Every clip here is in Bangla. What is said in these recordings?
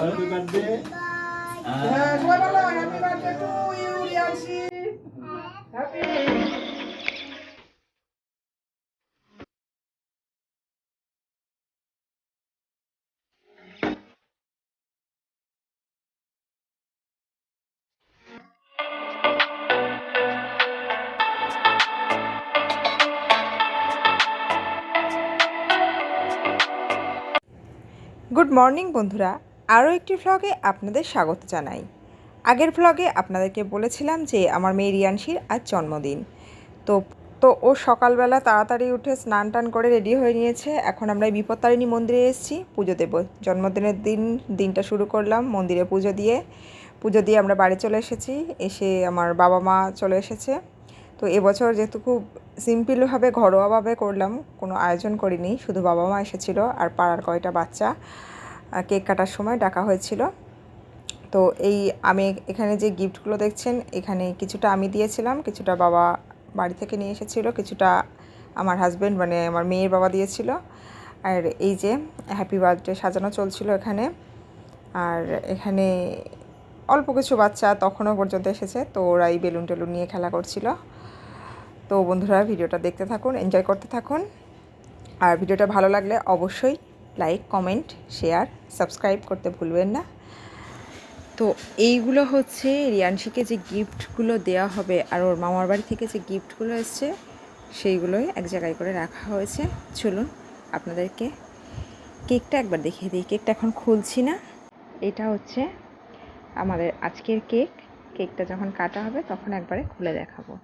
হ্যাপি বার্থডে হ্যাঁ সবাই বলো happy birthday to you Riyanshi happy good morning বন্ধুরা। আরও একটি ভ্লগে আপনাদের স্বাগত জানাই। আগের ভ্লগে আপনাদেরকে বলেছিলাম যে আমার মেয়ে রিয়ানশির আজ জন্মদিন। তো তো ও সকালবেলা তাড়াতাড়ি উঠে স্নান টান করে রেডি হয়ে নিয়েছে। এখন আমরা বিপত্তারিণী মন্দিরে এসেছি, পুজো দেবো। জন্মদিনের দিন, দিনটা শুরু করলাম মন্দিরে পুজো দিয়ে। পুজো দিয়ে আমরা বাড়ি চলে এসেছি, এসে আমার বাবা মা চলে এসেছে। তো এবছর যেহেতু খুব সিম্পলভাবে ঘরোয়াভাবে করলাম, কোনো আয়োজন করিনি, শুধু বাবা মা এসেছিল আর পাড়ার কয়টা বাচ্চা। কেক কাটার সময় ডাকা হয়েছিল। তো এই আমি এখানে যে গিফটগুলো দেখছেন, এখানে কিছুটা আমি দিয়েছিলাম, কিছুটা বাবা বাড়ি থেকে নিয়ে এসেছিল, কিছুটা আমার হাজব্যান্ড মানে আমার মেয়ের বাবা দিয়েছিল। আর এই যে হ্যাপি বার্থডে সাজানো চলছিল এখানে। আর এখানে অল্প কিছু বাচ্চা তখনও পর্যন্ত এসেছে, তো ওরা এই বেলুন টেলুন নিয়ে খেলা করছিল। তো বন্ধুরা, ভিডিওটা দেখতে থাকুন এনজয় করতে থাকুন। আর ভিডিওটা ভালো লাগলে অবশ্যই লাইক কমেন্ট শেয়ার সাবস্ক্রাইব করতে ভুলবেন না। তো এইগুলো হচ্ছে রিয়ানশিকে যে গিফটগুলো দেওয়া হবে আর ওর মামার বাড়ি থেকে যে গিফটগুলো এসছে, সেইগুলোই এক জায়গায় করে রাখা হয়েছে। চলুন আপনাদেরকে কেকটা একবার দেখিয়ে দিই। কেকটা এখন খুলছি না। এটা হচ্ছে আমাদের আজকের কেক। কেকটা যখন কাটা হবে তখন একবারে খুলে দেখাবো।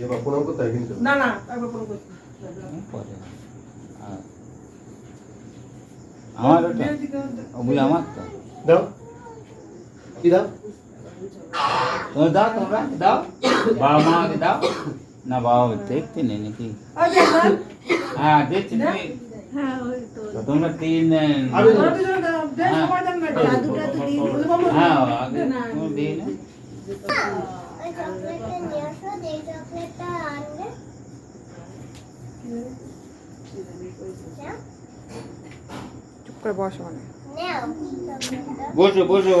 এবার প্রণাম করতে হয় কিন্তু না না একবার ফোন করছি আমার ওটা ওগুলো আমার তো দাও কি দাও তোমরা দাও তোমরা দাও বাবা মাকে দাও না বাবা দেখতে নেই নাকি হ্যাঁ দেখছি তুমি তোমরা তিন হ্যাঁ আগে তুমি দিই না ওই চকলেটটা নিয়ে আসো যে চকলেটটা আনবে। চুপ করে বসো মানে বসো বসো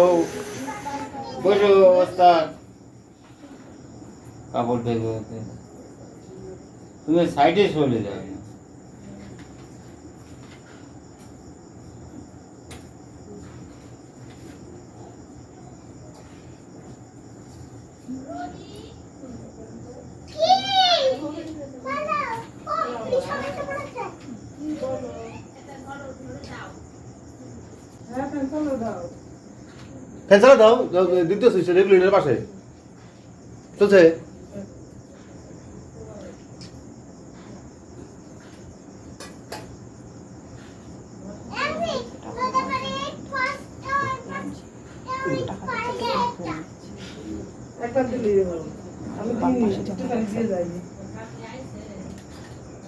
বসো ওস্তাদ। কাপড় দেখবে ওতে। তুমি সাইডে চলে যাও না। কি বাবা ও বিছানাতে পড়েছে ফ্যান চালা দাও দ্বিতীয় সুইচ রেগুলেটরের পাশে। চলছে?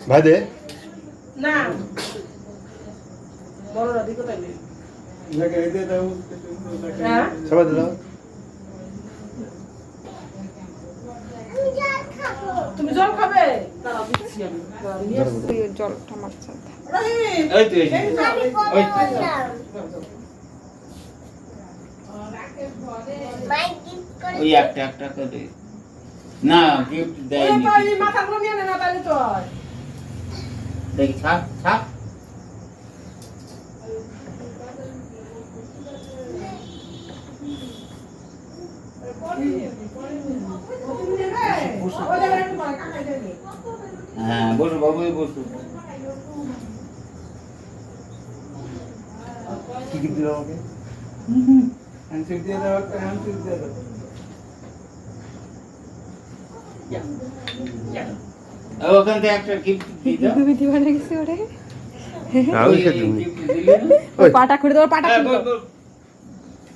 ভাই দে। না। বড়রা হ্যাঁ? সবাই দাও। তুমি জল খাবে? তুই ওই একটা একটা করে না গিফট নে তো দেখি ছাপ ছাপ তুমি নেবে? ওই জায়গায় একটু পরে কাকাই দেবে। হ্যাঁ বসো বাবু বসো কি কি দিল আমাকে ও, ওখান থেকে একটা গিফট দিয়ে দাও তুমি দিবানা গেছি ওরে আমি দিলে না? ওই পাটা খুলে দাও পাটা হ্যাঁ, বস, দাও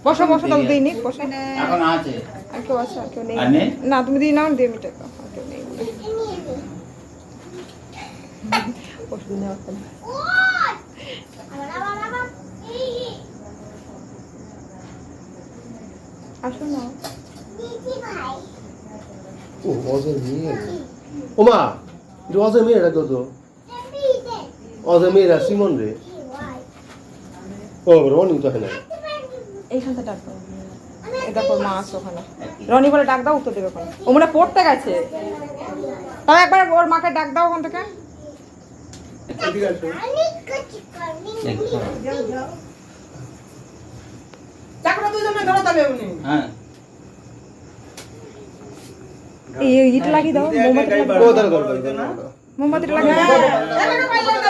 বসো বসো তাহলে দিই নি বসো এখন আছে আর কেউ আছে আর কেউ নেই না তুমি দিই নাও দিয়ে মিটে দাও আর কেউ নেই নে বসো দিই নাও এখন। ও আবার আবার আবার এই আসো না। ও অজয় মেয়ে। ও মা এটা অজয় মেয়েরা ডে অজয় মেয়েরা সিমন রে। ও রনিং তো হয় এইখানটা ডাক দাও। এই দেখো মা আছে ওখানে। রনি বলে ডাক দাও উত্তর দেবে ওখানে ও মনে পড়তে গেছে। তাও একবার ওর মাকে ডাক দাও ওখান থেকে আমি কিছু করিনি দেখো। চাকরা দুজনে ধরো উনি। হ্যাঁ এই ইট লাগিয়ে দাও মোমবাতি লাগিয়ে দাও লাগিয়ে হ্যাঁ।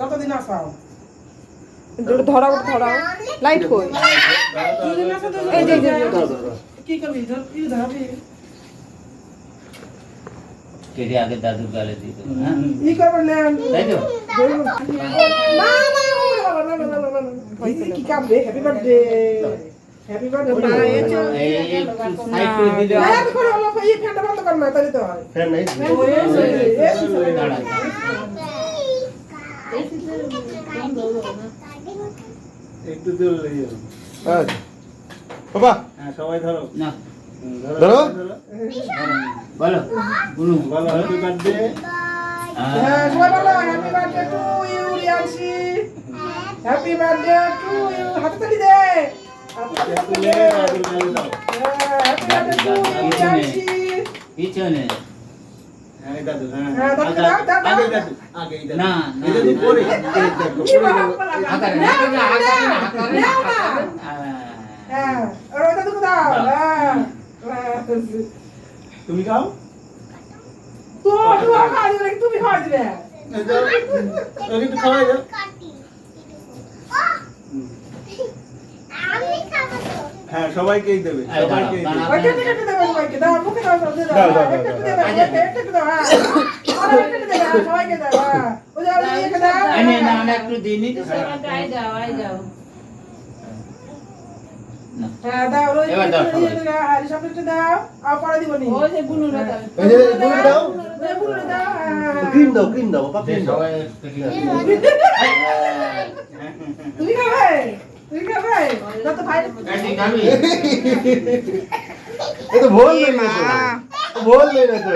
যতদিন আসাও। ধরাও ধরাও লাইট কই এই যে, যে। কি করবি ধর কি ধরাবি কেটে আগে দাদুর গালে দিয়ে দেবো হ্যাঁ ই করব না তাই তো না কি- কাঁদবে হ্যাপি বার্থডে হ্যাপি বার্থডে ফ্যানটা বন্ধ কর না তাহলে তো হয় একটু। আচ্ছা বাবা হ্যাঁ সবাই ধরো না ধরো বলো গুনু বলো হ্যাপি বার্থডে হ্যাঁ বলো happy birthday to you Riyanshi happy birthday to you হাতে তালি দে। পিছনে। হ্যাঁ হ্যাঁ। হ্যাঁ। হ্যাঁ। তুমি খাও? তুমি খাওয়াই দাও আমি খাব তো হ্যাঁ সবাইকেই দেবে দাও, সবাইকেই দাও। ক্রিম ক্রিম বাবা ক্রিম দাও? তুমি খাবে? তো ভুল নেই না তো ভুল নেই না তো